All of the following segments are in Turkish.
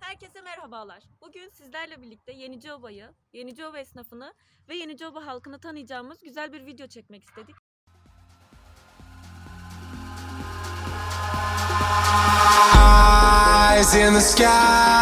Herkese merhabalar. Bugün sizlerle birlikte Yeniceoba'yı, Yenicioba esnafını ve Yenicioba halkını tanıyacağımız güzel bir video çekmek istedik. Eyes in the sky,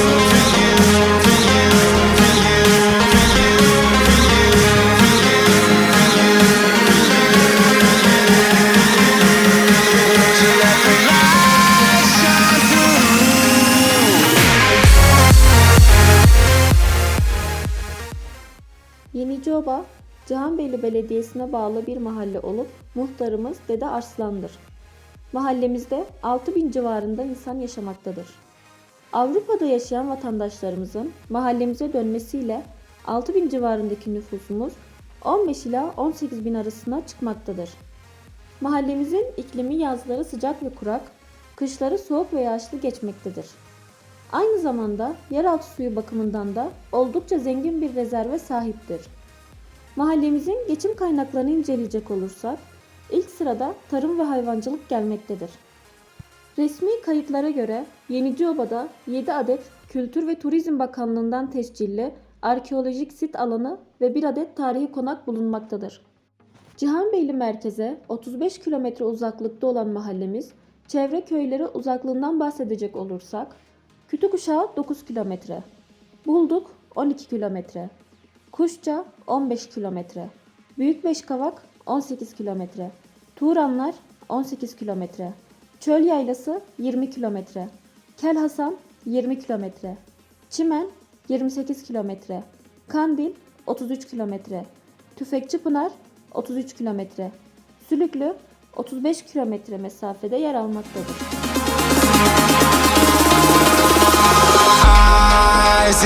Yenicioba, Cihanbeyli Belediyesi'ne bağlı bir mahalle olup muhtarımız Dede Arslan'dır. Mahallemizde 6000 civarında insan yaşamaktadır. Avrupa'da yaşayan vatandaşlarımızın mahallemize dönmesiyle 6000 civarındaki nüfusumuz 15 ila 18 bin arasına çıkmaktadır. Mahallemizin iklimi yazları sıcak ve kurak, kışları soğuk ve yağışlı geçmektedir. Aynı zamanda yeraltı suyu bakımından da oldukça zengin bir rezerve sahiptir. Mahallemizin geçim kaynaklarını inceleyecek olursak ilk sırada tarım ve hayvancılık gelmektedir. Resmi kayıtlara göre Yenicioba'da 7 adet Kültür ve Turizm Bakanlığı'ndan tescilli arkeolojik sit alanı ve bir adet tarihi konak bulunmaktadır. Cihanbeyli merkeze 35 kilometre uzaklıkta olan mahallemiz, çevre köyleri uzaklığından bahsedecek olursak, Kütükuşağı 9 kilometre, Bulduk 12 kilometre, Kuşça 15 kilometre, Büyük Beşkavak 18 kilometre, Turanlar 18 kilometre, Çöl Yaylası 20 kilometre, Kel Hasan 20 kilometre, Çimen 28 kilometre, Kandil 33 kilometre, Tüfekçi Pınar 33 kilometre, Sülüklü 35 kilometre mesafede yer almaktadır. Eyes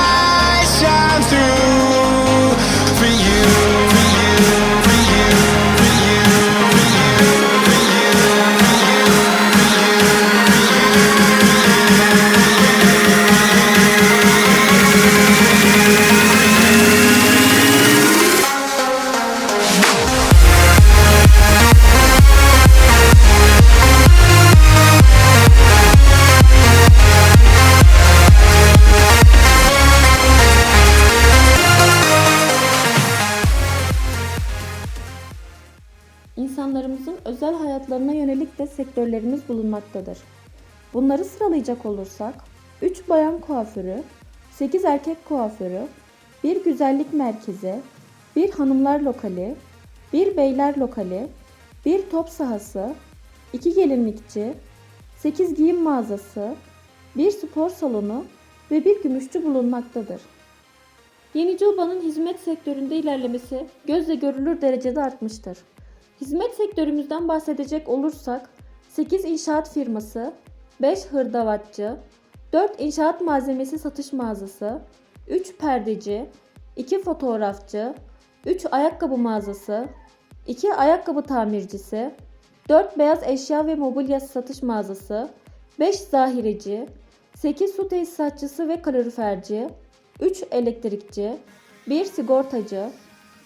İnsanlarımızın özel hayatlarına yönelik de sektörlerimiz bulunmaktadır. Bunları sıralayacak olursak 3 bayan kuaförü, 8 erkek kuaförü, 1 güzellik merkezi, 1 hanımlar lokali, 1 beyler lokali, 1 top sahası, 2 gelinlikçi, 8 giyim mağazası, 1 spor salonu ve 1 gümüşçü bulunmaktadır. Yenicoba'nın hizmet sektöründe ilerlemesi gözle görülür derecede artmıştır. Hizmet sektörümüzden bahsedecek olursak 8 inşaat firması, 5 hırdavatçı, 4 inşaat malzemesi satış mağazası, 3 perdeci, 2 fotoğrafçı, 3 ayakkabı mağazası, 2 ayakkabı tamircisi, 4 beyaz eşya ve mobilya satış mağazası, 5 zahireci, 8 su tesisatçısı ve kaloriferci, 3 elektrikçi, 1 sigortacı,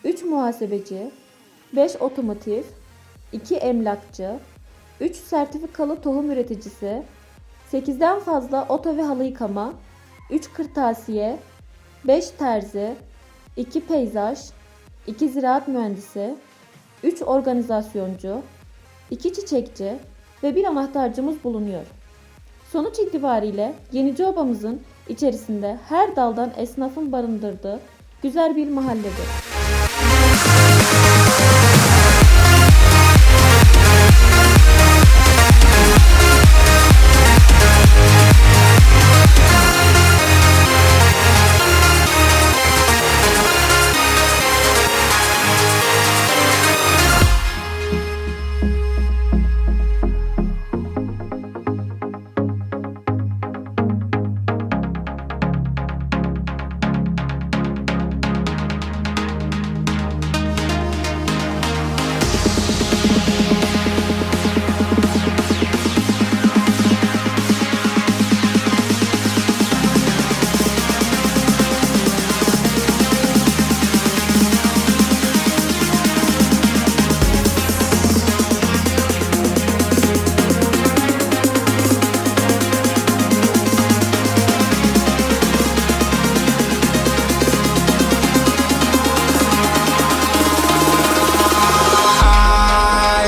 3 muhasebeci, 5 otomotiv, 2 emlakçı, 3 sertifikalı tohum üreticisi, 8'den fazla oto ve halı yıkama, 3 kırtasiye, 5 terzi, 2 peyzaj, 2 ziraat mühendisi, 3 organizasyoncu, 2 çiçekçi ve bir anahtarcımız bulunuyor. Sonuç itibariyle Yenici Obamızın içerisinde her daldan esnafın barındırdığı güzel bir mahalledir.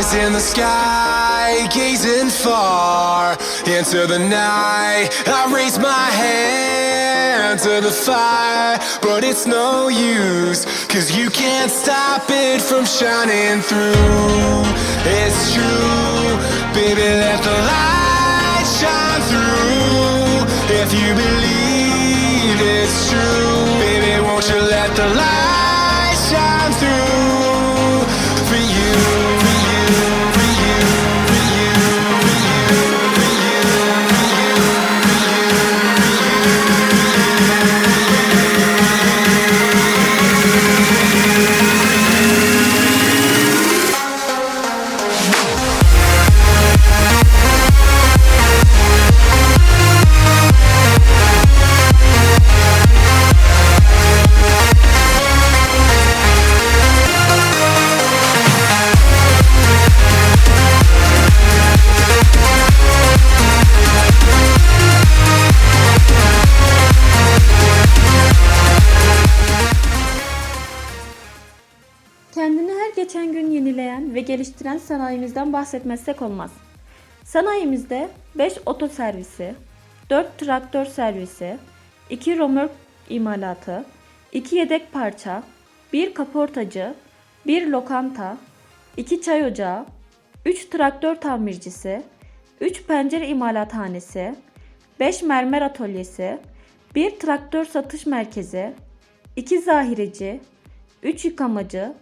Eyes in the sky, gazing far into the night. I raise my hand to the fire, but it's no use, cause you can't stop it from shining through. It's true, baby, sanayimizden bahsetmezsek olmaz. Sanayimizde 5 oto servisi, 4 traktör servisi, 2 römork imalatı, 2 yedek parça, 1 kaportacı, 1 lokanta, 2 çay ocağı, 3 traktör tamircisi, 3 pencere imalathanesi, 5 mermer atölyesi, 1 traktör satış merkezi, 2 zahireci, 3 yıkamacı,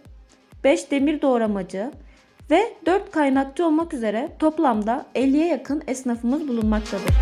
5 demir doğramacı ve 4 kaynakçı olmak üzere toplamda 50'ye yakın esnafımız bulunmaktadır.